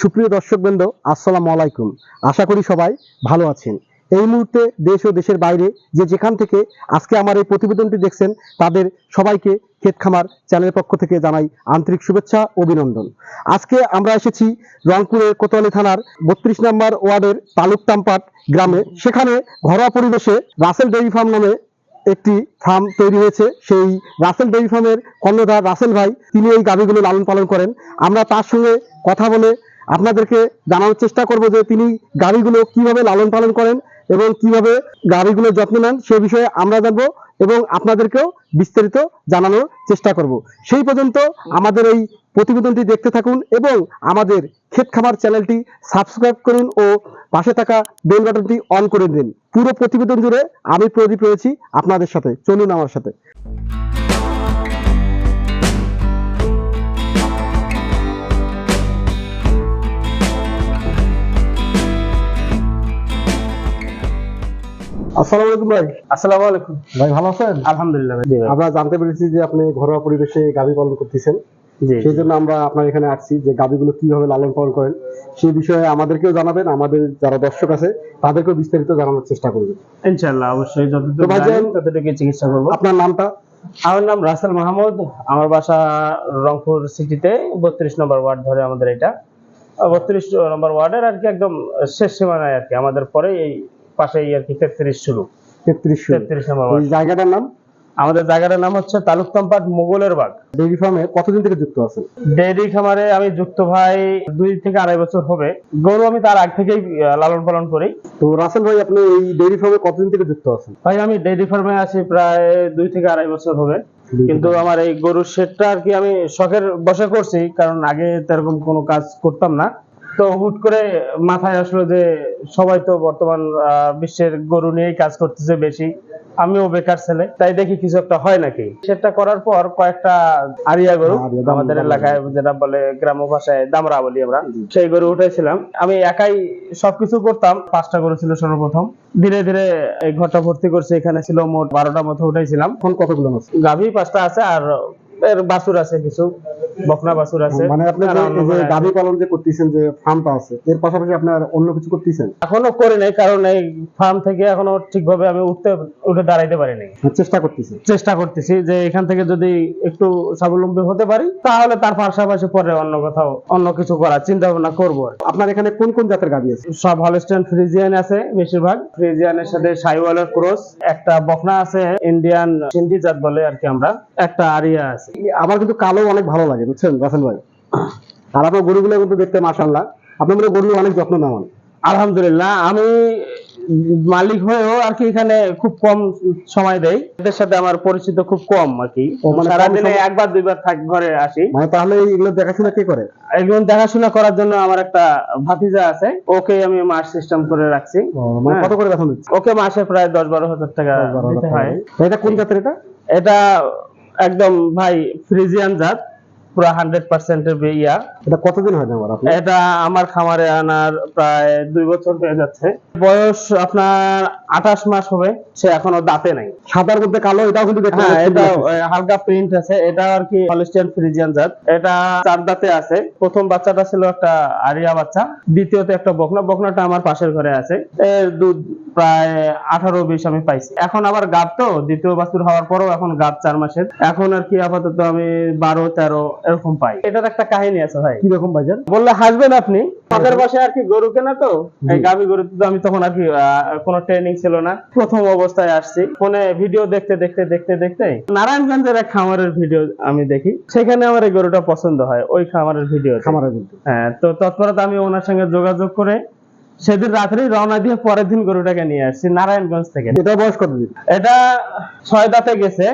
সুপ্রিয় দর্শকবৃন্দ, আসসালামু আলাইকুম। আশা করি সবাই ভালো আছেন। এই মুহূর্তে দেশ ও দেশের বাইরে যে যেখান থেকে আজকে আমার এই প্রতিবেদনটি দেখছেন, তাদের সবাইকে ক্ষেত খামার চ্যানেলের পক্ষ থেকে জানাই আন্তরিক শুভেচ্ছা, অভিনন্দন। আজকে আমরা এসেছি রংপুরের কোতোয়ালি থানার বত্রিশ নম্বর ওয়ার্ডের তালুক তামপাট গ্রামে। সেখানে ঘরোয়া পরিবেশে রাসেল ডেইরি ফার্ম নামে একটি ফার্ম তৈরি হয়েছে। সেই রাসেল ডেইরি ফার্মের কর্ণধার রাসেল ভাই, তিনি এই গাভীগুলো লালন পালন করেন। আমরা তার সঙ্গে কথা বলে আপনাদেরকে জানানোর চেষ্টা করব যে তিনি গাভীগুলো কীভাবে লালন পালন করেন এবং কীভাবে গাভীগুলোর যত্ন নেন, সে বিষয়ে আমরা জানব এবং আপনাদেরকেও বিস্তারিত জানানোর চেষ্টা করব। সেই পর্যন্ত আমাদের এই প্রতিবেদনটি দেখতে থাকুন এবং আমাদের ক্ষেত খামার চ্যানেলটি সাবস্ক্রাইব করুন ও পাশে থাকা বেল বাটনটি অন করে দিন। পুরো প্রতিবেদন জুড়ে আমি প্রদীপ রয়েছি আপনাদের সাথে। চলুন আমার সাথে। আসসালামু আলাইকুম ভাই। আসসালামু আলাইকুম। ভাই ভালো আছেন? আলহামদুলিল্লাহ ভাই। আমরা জানতে পেরেছি যে আপনি ঘরোয়া পরিবেশে গাভী পালন করতেছেন। সেই জন্য আমরা আপনার এখানে আসছি যে গাভীগুলো কীভাবে লালন পালন করেন সেই বিষয়ে আমাদেরকেও জানাবেন। আমাদের যারা দর্শক আছে তাদেরকেও বিস্তারিত জানানোর চেষ্টা করবেন ইনশাআল্লাহ অবশ্যই। যতটুকু ততটুকু চিকিৎসা করব। আপনার নামটা? আমার নাম রাসেল মাহমুদ। আমার বাসা রংপুর সিটিতে বত্রিশ নম্বর ওয়ার্ড ধরে আমাদের এটা। বত্রিশ নম্বর ওয়ার্ডের আর কি একদম শেষ সীমানায় আর কি। আমাদের পরে এই পাশেই আর কি তেত্রিশ শুরু। তেত্রিশ তেত্রিশ নম্বর জায়গাটার নাম? আমাদের জায়গাটার নাম হচ্ছে তালুকতামপাট মোগলের বাগ। ডেইরি ফার্মে কতদিন থেকে যুক্ত আছেন? ডেইরি খামারে আমি যুক্ত ভাই দুই থেকে আড়াই বছর হবে। গরু আমি তার আগ থেকেই লালন পালন করি। তো রাসেল ভাই আপনি এই ডেইরি ফার্মে কতদিন থেকে যুক্ত আছেন? ভাই আমি ডেইরি ফার্মে আছি প্রায় দুই থেকে আড়াই বছর হবে। কিন্তু আমার এই গরুর শেডটা আর কি আমি শখের বসে করছি কারণ আগে তেরকম কোনো কাজ করতাম না। তো হুট করে মাথায় আসলো যে সবাই তো বর্তমান বিশ্বের গরু নিয়েই কাজ করতেছে বেশি। আমিও বেকার ছেলে তাই দেখি কিছু একটা হয় নাকি? সেটা করার পর কয়েকটা আরিয়া গরু আমাদের এলাকায় যেটা বলে গ্রাম্য ভাষায় দামরা বলি আমরা সেই গরু উঠেছিলাম আমি একাই সবকিছু করতাম পাঁচটা গরু ছিল সর্বপ্রথম। ধীরে ধীরে এই ঘরটা ভর্তি করছি এখানে ছিল মোট বারোটা মতো উঠেছিলাম এখন কতগুলো গাভী পাঁচটা আছে আর এর বাছুর আছে কিছু। বকনা বাছুর আছে। মানে আপনি যে পালন যে করতেছেন যে ফার্মটা আছে এর পাশাপাশি আপনার অন্য কিছু করতেছেন? এখনও করি নাই কারণ এই ফার্ম থেকে এখনও ঠিকভাবে আমি উঠতে উঠে দাঁড়াইতে পারিনি চেষ্টা করতেছেন? চেষ্টা করতেছি যে এখান থেকে যদি একটু স্বাবলম্বী হতে পারি তাহলে তার পাশাপাশি পরে অন্য কোথাও অন্য কিছু করার চিন্তা ভাবনা করব আপনার এখানে কোন কোন জাতের আছে? সব হলস্টেন ফ্রিজিয়ান আছে বেশিরভাগ। ফ্রিজিয়ানের সাথে সাইওয়ালের ক্রস একটা বকনা আছে ইন্ডিয়ান সিন্ধি জাত বলে আর কি আমরা একটা আরিয়া আছে। আমার কিন্তু কালো অনেক ভালো লাগে বুঝছেন রাসেল ভাই? আর আপনার গরুগুলো কিন্তু দেখতে মাশাল্লাহ আপনার মনে গরুগুলো অনেক যত্ন নেওয়ান আলহামদুলিল্লাহ আমি মালিক হয়েও আর কি এখানে খুব কম সময় দেই। এদের সাথে আমার পরিচিত খুব কম আর কি। মানে সারাদিনে একবার দুইবার থাক ঘরে আসি। মানে তাহলে এগুলো দেখাশোনা কে করে? একজন দেখাশোনা করার জন্য আমার একটা ভাতিজা আছে। ওকে আমি মাস সিস্টেম করে রাখছি। মানে হ্যাঁ। কত করে বেতন দিচ্ছে ওকে মাসে প্রায় দশ বারো হাজার টাকা দিতে হয়। এটা কোন জাতের এটা? এটা একদম ভাই ফ্রিজিয়ান জাত। পুরো হান্ড্রেড পার্সেন্টের ইয়া। এটা কতদিন হয় আমার এটা আমার খামারে আনার প্রায় দুই বছর হয়ে যাচ্ছে। বয়স আপনার আঠাশ মাস হবে সে এখনও দাঁতে নাই। সাদার মধ্যে কালো এটাও কিন্তু হ্যাঁ এটা হালকা প্রিন্ট আছে। এটা আর কি হলিস্টিয়ান ফ্রিজিয়ান জাত। এটা চার দাঁতে আছে। প্রথম বাচ্চাটা ছিল একটা আরিয়া বাচ্চা। দ্বিতীয়তে একটা বকনা। বকনাটা আমার পাশের ঘরে আছে। এর দুধ প্রায় আঠারো বিশ আমি পাইছি। এখন আবার গাব তো দ্বিতীয় বাছুর হওয়ার পরও এখন গাব চার মাসের। এখন আর কি আপাতত আমি বারো তেরো এরকম পাই। এটার একটা কাহিনী আছে ভাই। কি রকম বাজার বললে হাসবেন আপনি। শখের বসে আর কি গরু কেনা তো এই জি। গাভী গরুতে তো আমি তখন আর কি কোনো ট্রেনিং ছিল না। প্রথম অবস্থায় আসছি। ফোনে ভিডিও দেখতে দেখতে দেখতে দেখতে নারায়ণগঞ্জের এক খামারের ভিডিও আমি দেখি। সেখানে আমার এই গরুটা পছন্দ হয় ওই খামারের ভিডিও খামারে কিন্তু হ্যাঁ তো তৎপরতা আমি ওনার সঙ্গে যোগাযোগ করে সেদিন রাত্রেই রওনা দিয়ে পরের দিন গরুটাকে নিয়ে আসছি নারায়ণগঞ্জ থেকে। এটা বয়স কতদিন এটা ছয় দাঁতে গেছে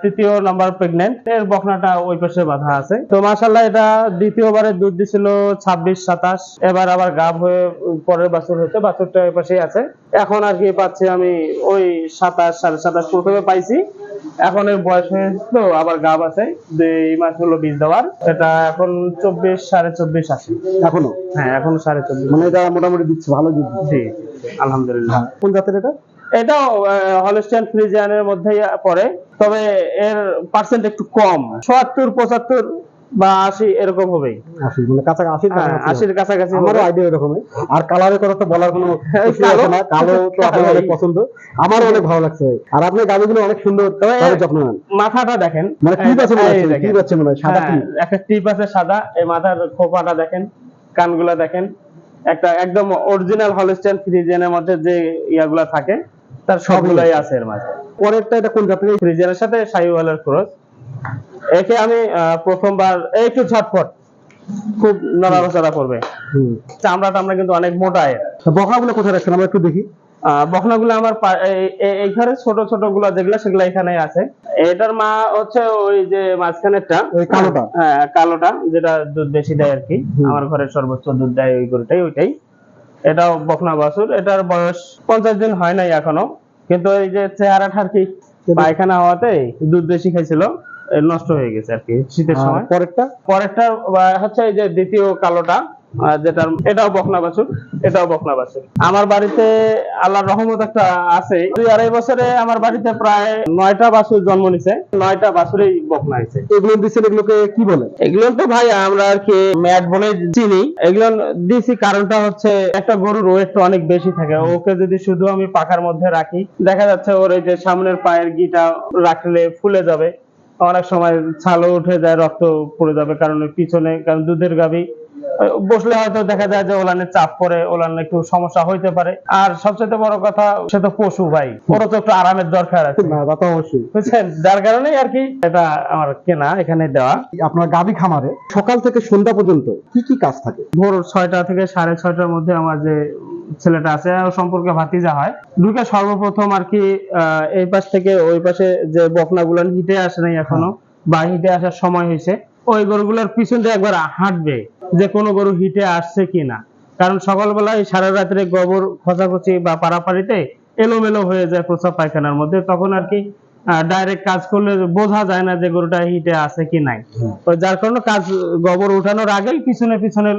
তৃতীয় নাম্বার প্রেগনেন্ট এর বকনাটা ওই পাশে বাঁধা আছে। তো মাসাল্লাহ এটা দ্বিতীয়বারে দুধ দিছিল ছাব্বিশ সাতাশ। এবার আবার গাব হয়ে পরের বাছুর হয়েছে বাছুরটা ওই পাশেই আছে। এখন আর কি পাচ্ছি আমি ওই সাতাশ সাড়ে সাতাশ প্রথমে পাইছি। এখন বয়স হয়েছে তো আবার গাব আছে যে এই মাস হলো বীজ দেওয়ার এটা এখন চব্বিশ সাড়ে চব্বিশ আসে। এখনও? হ্যাঁ এখন সাড়ে চব্বিশ। মানে এটা মোটামুটি দিচ্ছে ভালো দিচ্ছে। আলহামদুলিল্লাহ। কোন জাতের এটা? এটাও হলস্টাইন ফ্রিজিয়ানের মধ্যেই পড়ে তবে এর পার্সেন্ট একটু কম। সত্তর পঁচাত্তর বা আশি এরকম হবেই। আশি মানে হ্যাঁ আশির কাছাকাছি আমারও আইডিয়া এরকমই আর কালারের কথা তো বলার কোনো কালো? না? কালো তো আপনার অনেক পছন্দ। আমারও অনেক ভালো লাগছে। আর আপনার গাড়িগুলো অনেক সুন্দর তবে যত্ন নেন। মাথাটা দেখেন। মানে কি আছে মনে হচ্ছে আছে মনে হয় সাদা হ্যাঁ, একটা টিপ আছে সাদা এই মাথার খোপাটা দেখেন কানগুলা দেখেন। একটা একদম অরিজিনাল হলস্টাইন ফ্রিজেনের মধ্যে যে ইয়াগুলা থাকে তার সবগুলাই আছে। এর মাঝে। পরেরটা এটা কোন জাতের ফ্রিজের সাথে শাহিওয়ালের ক্রস একে আমি প্রথমবার একটু ঝটপট। খুব নড়াচড়া করবে। চামড়া টামড়া কিন্তু অনেক মোটা তো বকনাগুলো কোথায় রাখছেন? আমরা একটু দেখি। বকনাগুলো আমার এইখানে ছোট ছোটগুলো যেগুলো সেগুলো এখানে আছে। এটার মা হচ্ছে ওই যে মাঝখানেরটা। কালোটা? হ্যাঁ কালোটা যেটা দুধ বেশি দেয় আর কি। আমার ঘরে সর্বোচ্চ দুধ দেয় ওই গরুটাই ওইটাই। এটাও বকনা বাছুর। এটার বয়স পঞ্চাশ দিন হয় নাই এখনও। কিন্তু এই যে চেহারাটা আর কি পায়খানা হওয়াতে দুধ বেশি খাইছিল। নষ্ট হয়ে গেছে আর কি শীতের সময়। পরেরটা? পরেরটা হচ্ছে এই যে দ্বিতীয় কালোটা যেটার এটাও বকনা বাছুর এটাও বকনা বাছুর। আমার বাড়িতে আল্লাহর রহমত একটা আছে। দুই আড়াই বছরে আমার বাড়িতে প্রায় নয়টা বাছুর জন্ম নিছে। নয়টা বাছুরেই বকনা হয়েছে। এগুলো দিচ্ছেন এগুলোকে কি বলে? এগুলো তো ভাই আমরা আর কি ম্যাট বলে চিনি। এগুলো দিছি কারণটা হচ্ছে একটা গরুর ওয়েট অনেক বেশি থাকে। ওকে যদি শুধু আমি পাখার মধ্যে রাখি দেখা যাচ্ছে ওর এই যে সামনের পায়ের গিটা রাখলে ফুলে যাবে। অনেক সময় ছালও উঠে যায় রক্ত পড়ে যাবে কারণ পিছনে কারণ দুধের গাবি বসলে হয়তো দেখা যায় যে ওলানে চাপ পড়ে ওলানে একটু সমস্যা হইতে পারে। আর সবচেয়ে বড় কথা সে তো পশু ভাই ওরও তো একটু আরামের দরকার আছে। বুঝছেন? যার কারণে আর কি এটা আমার কেনা এখানে দেওয়া। আপনার গাবি খামারে সকাল থেকে সন্ধ্যা পর্যন্ত কি কি কাজ থাকে? ভোর ছয়টা থেকে সাড়ে ছয়টার মধ্যে আমার যে ছেলেটা আছে সম্পর্কে ভাতিজা হয়। ঢুকে সর্বপ্রথম আর কি এই পাশ থেকে ওই পাশে যে বকনা গুলান হিটে আসে নাই এখনও বা হিটে আসার সময় হয়েছে ওই গরুগুলোর পিছন দিয়ে একবার হাঁটবে যে কোনো গরু হিটে আসছে কিনা। কারণ সকালবেলায় সারা রাত্রে গোবর খচাখচি বা পাড়াপাড়িতে এলোমেলো হয়ে যায় প্রস্রাব পায়খানার মধ্যে তখন আর কি ডাইরেক্ট কাজ করলে বোঝা যায় না যে গরুটা হিটে আছে কি নাই। যার কারণে কাজ গোবর উঠানোর আগেই পিছনে পিছনে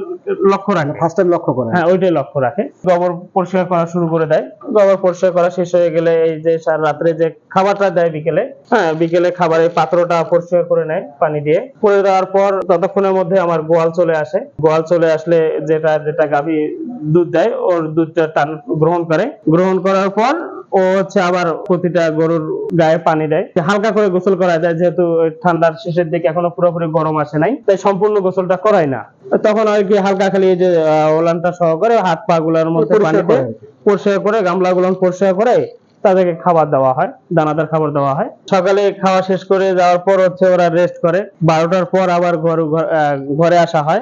লক্ষ্য রাখে। ফার্স্ট টাইম লক্ষ্য করেন হ্যাঁ ওইটাই লক্ষ্য রাখে। গোবর পরিষ্কার করা শুরু করে দেয়। গোবর পরিষ্কার করা শেষ হয়ে গেলে এই যে সার রাত্রে যে খাবারটা দেয় বিকেলে হ্যাঁ বিকেলে খাবারের পাত্রটা পরিষ্কার করে নেয় পানি দিয়ে। করে দেওয়ার পর ততক্ষণের মধ্যে আমার গোয়াল চলে আসে। গোয়াল চলে আসলে যেটা যেটা গাভী দুধ দেয় ওর দুধটা টান গ্রহণ করে। গ্রহণ করার পর ও হচ্ছে আবার প্রতিটা গরুর গায়ে পানি দেয়। হালকা করে গোসল করা যায় যেহেতু ঠান্ডার শেষের দিকে এখনও পুরোপুরি গরম আসে নাই তাই সম্পূর্ণ গোসলটা করাই না। তখন আর কি হালকা খালি এই যে ওলানটা সহ করে হাত পা গুলার মধ্যে আর কি। পরিষ্কার করে গামলা গুলো পরিষ্কার করে তাদেরকে খাবার দেওয়া হয় দানাদার খাবার দেওয়া হয়। সকালে খাওয়া শেষ করে যাওয়ার পর হচ্ছে ওরা রেস্ট করে। বারোটার পর আবার ঘর ঘরে আসা হয়।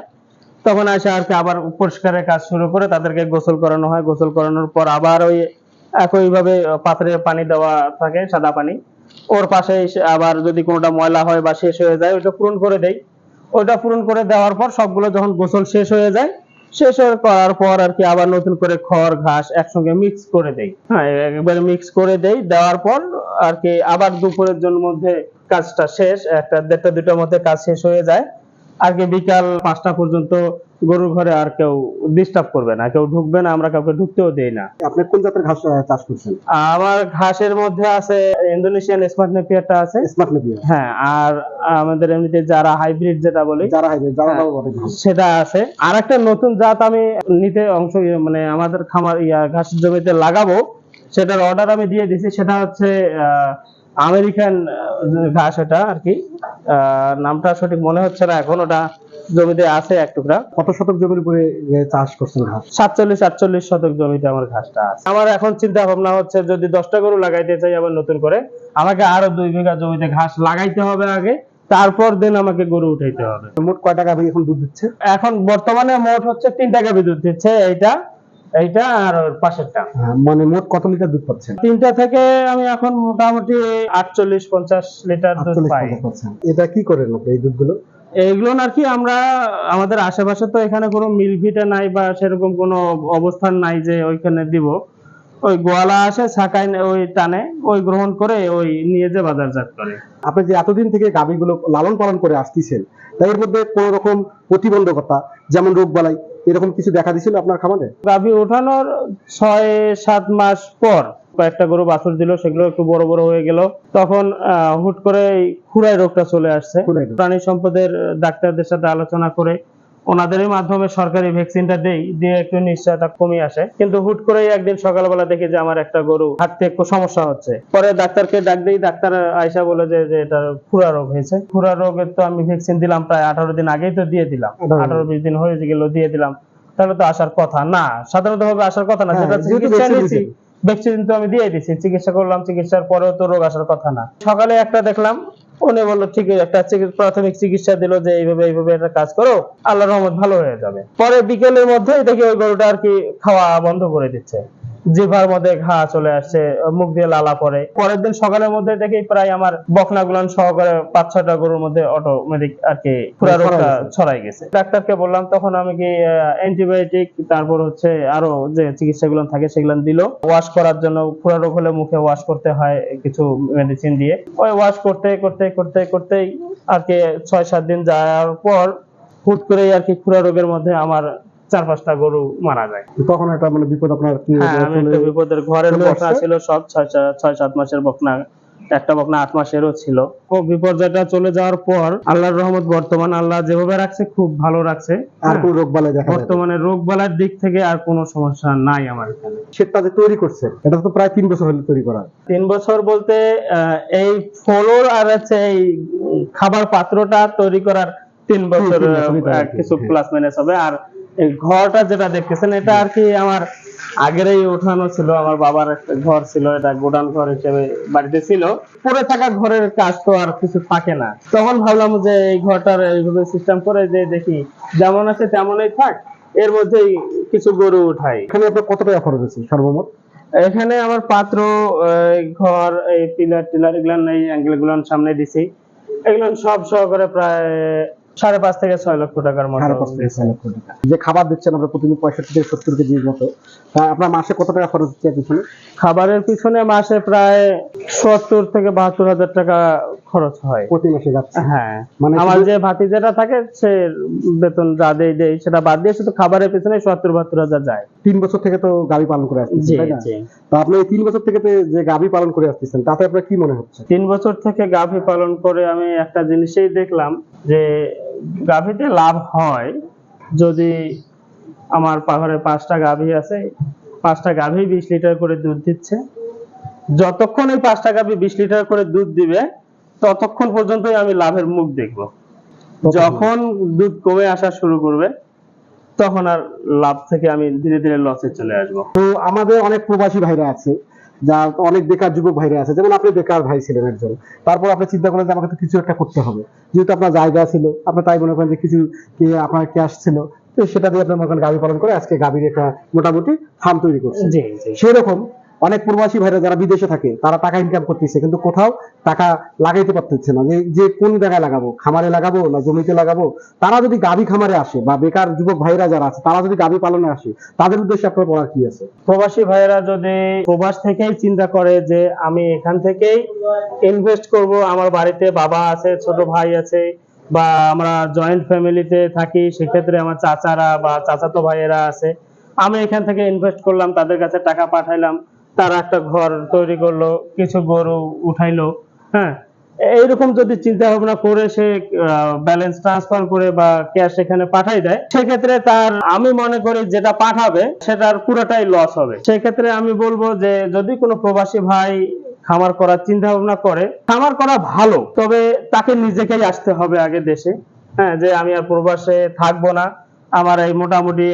তখন আসে আর কি আবার পরিষ্কারের কাজ শুরু করে তাদেরকে গোসল করানো হয়। গোসল করানোর পর আবার ওই একইভাবে পাত্রে পানি দেওয়া থাকে, সাদা পানি। ওর পাশে আবার যদি কোনোটা ময়লা হয় বা শেষ হয়ে যায় ওটা পূরণ করে দেই। ওটা পূরণ করে দেওয়ার পর সবগুলো যখন গোসল শেষ হয়ে যায়, শেষ হয়ে করার পর আর কি আবার নতুন করে খড়, ঘাস একসঙ্গে মিক্স করে দেই। হ্যাঁ একবারে মিক্স করে দেই। দেওয়ার পর আর কি আবার দুপুরের জন্য মধ্যে কাজটা শেষ, একটা দেড়টা দুটার মধ্যে কাজ শেষ হয়ে যায়। আর কি বিকাল পাঁচটা পর্যন্ত গরুর ঘরে আর কেউ ডিস্টার্ব করবে না কেউ ঢুকবে না আমরা কাউকে ঢুকতেও দেই না। আপনি কোন জাতের ঘাস চাষ করছেন? আমার ঘাসের মধ্যে আছে ইন্দোনেশিয়ান স্মার্ট নেপিয়ারটা আছে। স্মার্ট নেপিয়ার হ্যাঁ আর আমাদের এমনিতে যারা হাইব্রিড যেটা বলি যারা হাইবে যারা হ্যাঁ। বলে সেটা আছে। আর একটা নতুন জাত আমি নিতে অংশ মানে আমাদের খামার ইয়া ঘাসের জমিতে লাগাবো সেটার অর্ডার আমি দিয়ে দিছি সেটা হচ্ছে আহ, আমেরিকান ঘাস এটা আর কি। নামটা সঠিক মনে হচ্ছে না এখন ওটা জমিতে আছে এক টুকরা। কত শতক জমির উপরে চাষ করছেন ঘাস? সাতচল্লিশ আটচল্লিশ শতক জমিতে আমার ঘাসটা আছে। আমার এখন চিন্তা ভাবনা হচ্ছে যদি দশটা গরু লাগাইতে চাই আবার নতুন করে আমাকে আরও দুই বিঘা জমিতে ঘাস লাগাইতে হবে আগে তারপর দিন আমাকে গরু উঠাইতে হবে। মোট কয় টাকা এখন দুধ দিচ্ছে? এখন বর্তমানে মোট হচ্ছে তিন টাকা বিদ্যুৎ দিচ্ছে এইটা এইটা আর ওর পাশেরটা। হ্যাঁ, মানে মোট কত লিটার দুধ পাচ্ছেন? তিনটা থেকে আমি এখন মোটামুটি আটচল্লিশ পঞ্চাশ লিটার দুধ পাই। এটা কি করেন আপনি এই দুধগুলো? এইগুলো আর কি আমরা আমাদের আশেপাশে তো এখানে কোনো মিল ভিটা নাই বা সেরকম কোনো অবস্থান নাই যে ওইখানে দিব। ওই গোয়ালা আসে ছাকাই ওই টানে ওই গ্রহণ করে ওই নিয়ে যে বাজারজাত করে। আপনি যে এতদিন থেকে গাভীগুলো লালন পালন করে আসতেছেন তাই এর মধ্যে কোন রকম প্রতিবন্ধকতা যেমন রোগ বালাই এরকম কিছু দেখা দিছিল আপনার খামারে? গাভী ওঠানোর ছয় সাত মাস পর কয়েকটা গরু বাছুর দিল সেগুলো একটু বড় বড় হয়ে গেল। তখন আহ, হুট করে খুরাই রোগটা চলে আসছে। প্রাণী সম্পদের ডাক্তারদের সাথে আলোচনা করে ওনাদেরই মাধ্যমে সরকারি ভ্যাকসিনটা দেই দিয়ে একটু নিশ্চয়তা কমে আসে। কিন্তু হুট করেই একদিন সকালবেলা দেখি যে আমার একটা গরু হাঁটতে একটু সমস্যা হচ্ছে। পরে ডাক্তারকে ডাক দিই ডাক্তার আয়সা বলে যে এটা খুরা রোগ হয়েছে। খুরা রোগের তো আমি ভ্যাকসিন দিলাম প্রায় আঠারো দিন আগেই তো দিয়ে দিলাম। 18 আঠারো বিশ দিন হয়ে গেল দিয়ে দিলাম। তাহলে তো আসার কথা। না সাধারণত ভাবে আসার কথা না হ্যাঁ, যেহেতু চিকিৎসা নিয়েছি ভ্যাকসিন তো আমি দিয়ে দিছি। চিকিৎসা করলাম চিকিৎসার পরেও তো রোগ আসার কথা না। সকালে একটা দেখলাম উনি বলল, ঠিক একটা প্রাথমিক চিকিৎসা দিল যে এইভাবে এইভাবে একটা কাজ করো আল্লাহ রহমত ভালো হয়ে যাবে। পরে বিকেলের মধ্যেই দেখি ওই গরুটা আর কি খাওয়া বন্ধ করে দিচ্ছে। জিভার মধ্যে ঘা চলে আসছে মুখ দিয়ে লালা পড়ে। পরের দিন সকালের মধ্যে দেখি প্রায় আমার বকনা গুলান সহকারে পাঁচ ছয়টা গরুর মধ্যে অটোমেটিক আর কি পুরা রোগটা গেছে। ছড়াই গেছে। ডাক্তারকে বললাম তখন আমি কি অ্যান্টিবায়োটিক তারপর হচ্ছে আরও যে চিকিৎসাগুলো থাকে সেগুলো দিল। ওয়াশ করার জন্য পুরা রোগ হলে মুখে ওয়াশ করতে হয় কিছু মেডিসিন দিয়ে। ওই ওয়াশ করতে করতে করতে করতেই আর কি ছয় সাত দিন যাওয়ার পর হুট করেই আর কি খুরা রোগের মধ্যে আমার চার পাঁচটা গরু মারা যায়। তখন একটা মানে বিপদ আপনার কি হ্যাঁ আমি একটা বিপদের ঘরের বকনা ছিল সব ছয় ছয়- ছয় সাত মাসের বকনা একটা বকনা আট মাসেরও ছিল। ও বিপর্যয়টা চলে যাওয়ার পর আল্লাহর রহমত বর্তমান আল্লাহ যেভাবে রাখছে খুব ভালো রাখছে। আর হ্যাঁ। কোন রোগ বালাই দেখা যায় বর্তমানে রোগ বালার দিক থেকে আর কোনো সমস্যা নাই আমার এখানে। সেটা যে তৈরি করছে এটা তো প্রায় তিন বছর হলো তৈরি করা। তিন বছর বলতে এই ফলোর আর হচ্ছে এই খাবার পাত্রটা তৈরি করার তিন বছর আর কি, কিছু হ্যাঁ। প্লাস মাইনাস হবে। আর এই ঘরটা যেটা দেখতেছেন এটা আর কি আমার আগেরই ওঠানো ছিল আমার বাবার একটা ঘর ছিল এটা গোডাউন ঘর হিসেবে বাড়িতে ছিল। পড়ে থাকা ঘরের কাজ তো আর কিছু থাকে না। তখন ভাবলাম যে এই ঘরটার এইভাবে সিস্টেম করে যে দেখি যেমন আছে তেমনই থাক এর মধ্যেই কিছু গরু উঠাই। এখানে আপনার কত টাকা খরচ হয়েছে সর্বমোট? এখানে আমার পাত্র ঘর এই পিলার টিলার এগুলো এই অ্যাঙ্গেলগুলো সামনে দিছি। এগুলো সব সহকারে প্রায় সাড়ে পাঁচ থেকে ছয় লক্ষ টাকার মতো। সাড়ে পাঁচ থেকে ছয় লক্ষ টাকা। যে খাবার দিচ্ছেন আমরা প্রতিদিন পঁয়ষট্টি থেকে সত্তর কেজির মতো। আপনার মাসে কত টাকা খরচ হচ্ছে পিছনে? খাবারের পিছনে মাসে প্রায় সত্তর থেকে বাহাত্তর হাজার টাকা খরচ হয়। প্রতি মাসে যাচ্ছে। হ্যাঁ। মানে আমার যে ভাতি যেটা থাকে সে বেতন যা দেয় দেয় সেটা বাদ দিয়ে শুধু খাবারের পিছনে সত্তর বাহাত্তর হাজার যায়। তিন বছর থেকে তো গাভী পালন করে আসতেছেন জি তাই না? তো আপনি এই তিন বছর থেকে যে গাভী পালন করে আসতেছেন তাতে আপনার কি মনে হচ্ছে? তিন বছর থেকে গাভী পালন করে আমি একটা জিনিসই দেখলাম যে গাভীতে লাভ হয় যদি আমার পাহাড়ে পাঁচটা গাভী আছে পাঁচটা গাভী বিশ লিটার করে দুধ দিচ্ছে। যতক্ষণ এই পাঁচটা গাভী বিশ লিটার করে দুধ দিবে ততক্ষণ পর্যন্তই আমি লাভের মুখ দেখব। যখন দুধ কমে আসা শুরু করবে তখন আর লাভ থেকে আমি ধীরে ধীরে লসে চলে আসব। তো আমাদের অনেক প্রবাসী ভাইরা আছে যা অনেক বেকার যুবক ভাইরা আছে। যেমন আপনি বেকার ভাই ছিলেন একজন। তারপর আপনি চিন্তা করলেন যে আমাকে তো কিছু একটা করতে হবে। যেহেতু আপনার জায়গা ছিল আপনি তাই মনে করেন যে কিছু কি আপনার ক্যাশ ছিল তো সেটা দিয়ে আপনার মনে করেন গাভী পালন করে আজকে গাভীর একটা মোটামুটি ফার্ম তৈরি করছে সেরকম অনেক প্রবাসী ভাইরা যারা বিদেশে থাকে, তারা টাকা ইনকাম করতেছে, কিন্তু কোথাও টাকা লাগাইতে পারতেছে না। যে কোন জায়গায় লাগাবো? খামারে লাগাবো না জমিতে লাগাবো? তারা যদি গাভী খামারে আসে বা বেকার যুবক ভাইরা যারা আছে, তারা যদি গাভী পালনে আসে, তাদের উদ্দেশ্যে আপনার পড়ার কি আছে? প্রবাসী ভাইয়েরা যদি প্রবাস থেকেই চিন্তা করে যে, আমি এখান থেকেই ইনভেস্ট করব, আমার বাড়িতে বাবা আছে, ছোট ভাই আছে, বা আমরা জয়েন্ট ফ্যামিলিতে থাকি, সেক্ষেত্রে আমার চাচারা বা চাচাতো ভাইয়েরা আছে, আমি এখান থেকে ইনভেস্ট করলাম, তাদের কাছে টাকা পাঠাইলাম তারা একটা ঘর তৈরি করল, কিছু গরু উঠাইলো হ্যাঁ? এইরকম যদি চিন্তা ভাবনা করে সে ব্যালেন্স ট্রান্সফার করে বা ক্যাশ এখানে পাঠাই দেয়, সেক্ষেত্রে তার, আমি মনে করি যেটা পাঠাবে, সেটার পুরোটাই লস হবে। সেক্ষেত্রে আমি বলব যে, যদি কোনো প্রবাসী ভাই খামার করার চিন্তা ভাবনা করে, খামার করা ভালো, তবে তাকে নিজেকেই আসতে হবে আগে দেশে হ্যাঁ? যে আমি আর প্রবাসে থাকব না, আমার এই মোটামুটি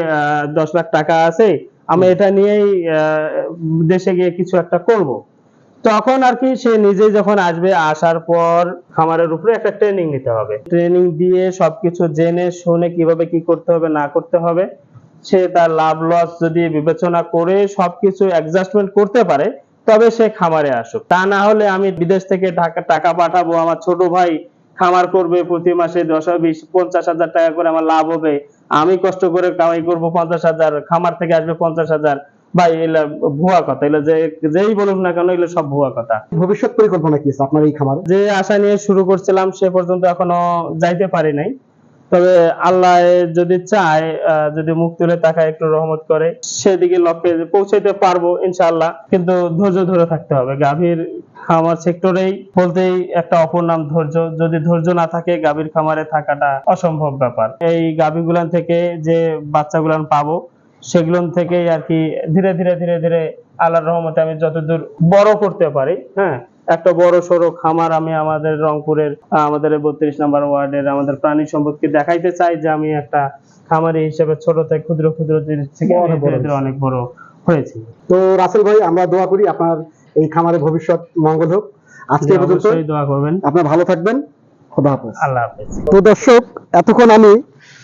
দশ লাখ টাকা আছে আমি এটা নিয়েই দেশে গিয়ে কিছু একটা করব। তখন আর কি সে নিজেই যখন আসবে, আসার পর খামারের উপরে একটা ট্রেনিং নিতে হবে। ট্রেনিং দিয়ে সবকিছু জেনে, শুনে কীভাবে কি করতে হবে, না করতে হবে, সে তার লাভ লস যদি বিবেচনা করে সবকিছু অ্যাডজাস্টমেন্ট করতে পারে, তবে সে খামারে আসুক। তা না হলে আমি বিদেশ থেকে টাকা টাকা পাঠাবো, আমার ছোট ভাই খামার করবে প্রতি মাসে দশ, বিশ, পঞ্চাশ হাজার টাকা করে আমার লাভ হবে। আমি কষ্ট করে কামাই করব পঞ্চাশ হাজার খামার থেকে আসবে পঞ্চাশ হাজার। ভাই এগুলা ভুয়া কথা এগুলো যে যেই বলুক না কেন এগুলো সব ভুয়া কথা। ভবিষ্যৎ পরিকল্পনা কি আছে আপনার এই খামারে? যে আশা নিয়ে শুরু করছিলাম সে পর্যন্ত এখনও যাইতে পারি নাই। তবে আল্লাহ যদি চায় আহ, যদি মুখ তুলে তাকায় একটু রহমত করে সেদিকে লক্ষ্যে পৌঁছাইতে পারব ইনশাআল্লাহ। কিন্তু ধৈর্য ধরে থাকতে হবে। গাভীর খামার সেক্টরেই বলতেই একটা অপর নাম ধৈর্য। যদি ধৈর্য না থাকে গাভীর খামারে থাকাটা অসম্ভব ব্যাপার। এই গাভীগুলান থেকে যে বাচ্চাগুলান পাবো সেগুলোন থেকেই আর কি ধীরে ধীরে ধীরে ধীরে আল্লাহর রহমতে আমি যতদূর বড় করতে পারি হ্যাঁ? একটা বড় সড়ো খামার আমি আমাদের রংপুরের আমাদের বত্রিশ নাম্বার ওয়ার্ডের আমাদের প্রাণী সম্পদকে দেখাইতে চাই যে আমি একটা খামারি হিসেবে ছোট থেকে ক্ষুদ্র ক্ষুদ্র জিনিস থেকে অনেক বড় হয়েছি। তো রাসেল ভাই আমরা দোয়া করি আপনার এই খামারের ভবিষ্যৎ মঙ্গল হোক। আজকে পর্যন্ত। দোয়া করবেন। আপনার ভালো থাকবেন। খোদা হাফেজ। আল্লাহ হাফেজ। তো দর্শক এতক্ষণ আমি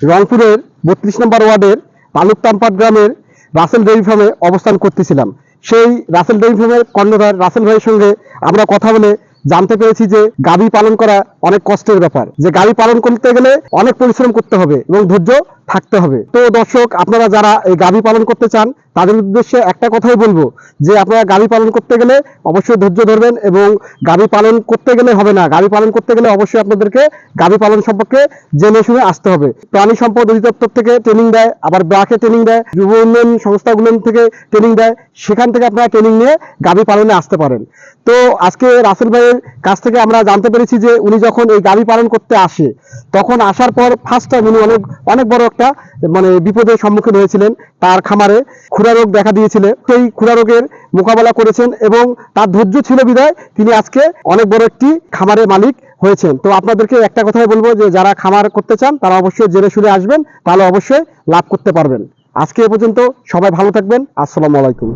রংপুরের বত্রিশ নম্বর ওয়ার্ডের পালুকতামপাট গ্রামের রাসেল ডেইরি ফার্মে অবস্থান করতেছিলাম। সেই রাসেল ডেইরি ফার্মের কর্ণধার রাসেল ভাইয়ের সঙ্গে আমরা কথা বলে জানতে পেরেছি যে গাভী পালন করা অনেক কষ্টের ব্যাপার। যে গাভী পালন করতে গেলে অনেক পরিশ্রম করতে হবে এবং ধৈর্য থাকতে হবে। তো দর্শক, আপনারা যারা এই গাভী পালন করতে চান, তাদের উদ্দেশ্যে একটা কথাই বলব, যে আপনারা গাভী পালন করতে গেলে অবশ্যই ধৈর্য ধরবেন এবং গাভী পালন করতে গেলে হবে না। গাভী পালন করতে গেলে অবশ্যই আপনাদেরকে গাভী পালন সম্পর্কে জেনে শুনে আসতে হবে। প্রাণী সম্পদ অধিদপ্তর থেকে ট্রেনিং দেয়, আবার ব্রাকে ট্রেনিং দেয়, যুব উন্নয়ন সংস্থাগুলো থেকে ট্রেনিং দেয়, সেখান থেকে আপনারা ট্রেনিং নিয়ে গাভী পালনে আসতে পারেন। তো আজকে রাসেল ভাইয়ের কাছ থেকে আমরা জানতে পেরেছি যে উনি যখন এই গাভী পালন করতে আসে, তখন আসার পর ফার্স্ট টাইম উনি অনেক অনেক বড় একটা মানে বিপদের সম্মুখীন হয়েছিলেন তার খামারে। খুরা রোগ দেখা দিয়েছিল। সেই খুরা রোগের মোকাবেলা করেছেন এবং তার ধৈর্য ছিল বিদায় তিনি আজকে অনেক বড় একটি খামারের মালিক হয়েছেন। তো আপনাদেরকে একটা কথাই বলব যে, যারা খামার করতে চান, তারা অবশ্যই জেনে শুনে আসবেন। তাহলে অবশ্যই লাভ করতে পারবেন। আজকে এ পর্যন্ত সবাই ভালো থাকবেন। আসসালামু আলাইকুম।